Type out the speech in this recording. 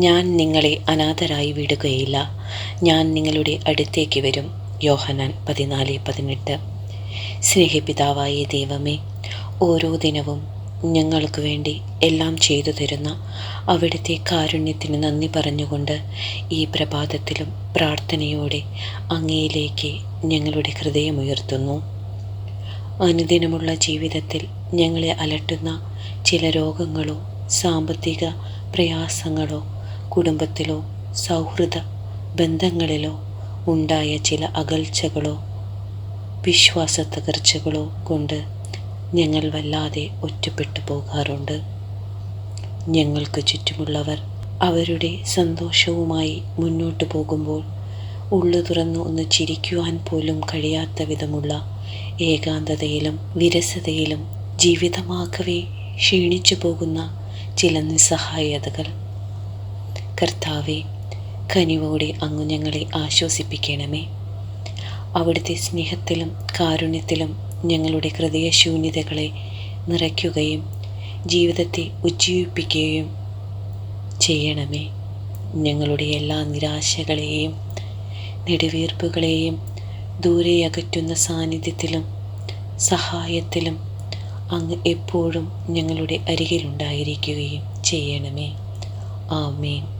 ഞാൻ നിങ്ങളെ അനാഥരായി വിടുകയില്ല. ഞാൻ നിങ്ങളുടെ അടുത്തേക്ക് വരും. യോഹനാൻ പതിനാല് പതിനെട്ട്. സ്നേഹപിതാവായ ദൈവമേ ഓരോ ദിനവും ഞങ്ങൾക്ക് വേണ്ടി എല്ലാം ചെയ്തു തരുന്ന അവിടുത്തെ കാരുണ്യത്തിന് നന്ദി പറഞ്ഞുകൊണ്ട് ഈ പ്രഭാതത്തിലും പ്രാർത്ഥനയോടെ അങ്ങയിലേക്ക് ഞങ്ങളുടെ ഹൃദയമുയർത്തുന്നു അനുദിനമുള്ള ജീവിതത്തിൽ ഞങ്ങളെ അലട്ടുന്ന ചില രോഗങ്ങളോ സാമ്പത്തിക പ്രയാസങ്ങളോ കുടുംബത്തിലോ സൗഹൃദ ബന്ധങ്ങളിലോ ഉണ്ടായ ചില അകൽച്ചകളോ വിശ്വാസ തകർച്ചകളോ കൊണ്ട് ഞങ്ങൾ വല്ലാതെ ഒറ്റപ്പെട്ടു പോകാറുണ്ട്. ഞങ്ങൾക്ക് ചുറ്റുമുള്ളവർ അവരുടെ സന്തോഷവുമായി മുന്നോട്ട് പോകുമ്പോൾ ഉള്ളു തുറന്നു ഒന്ന് ചിരിക്കുവാൻ പോലും കഴിയാത്ത വിധമുള്ള ഏകാന്തതയിലും വിരസതയിലും ജീവിതമാകവേ ക്ഷീണിച്ചു പോകുന്ന ചില നിസ്സഹായതകൾ. കർത്താവെ കനിവോടെ അങ്ങ് ഞങ്ങളെ ആശ്വസിപ്പിക്കണമേ. അവിടുത്തെ സ്നേഹത്തിലും കാരുണ്യത്തിലും ഞങ്ങളുടെ ഹൃദയശൂന്യതകളെ നിറയ്ക്കുകയും ജീവിതത്തെ ഉജ്ജീവിപ്പിക്കുകയും ചെയ്യണമേ. ഞങ്ങളുടെ എല്ലാ നിരാശകളെയും നെടുവീർപ്പുകളെയും ദൂരെ അകറ്റുന്ന സാന്നിധ്യത്തിലും സഹായത്തിലും അങ്ങ് എപ്പോഴും ഞങ്ങളുടെ അരികിലുണ്ടായിരിക്കുകയും ചെയ്യണമേ. ആമേൻ.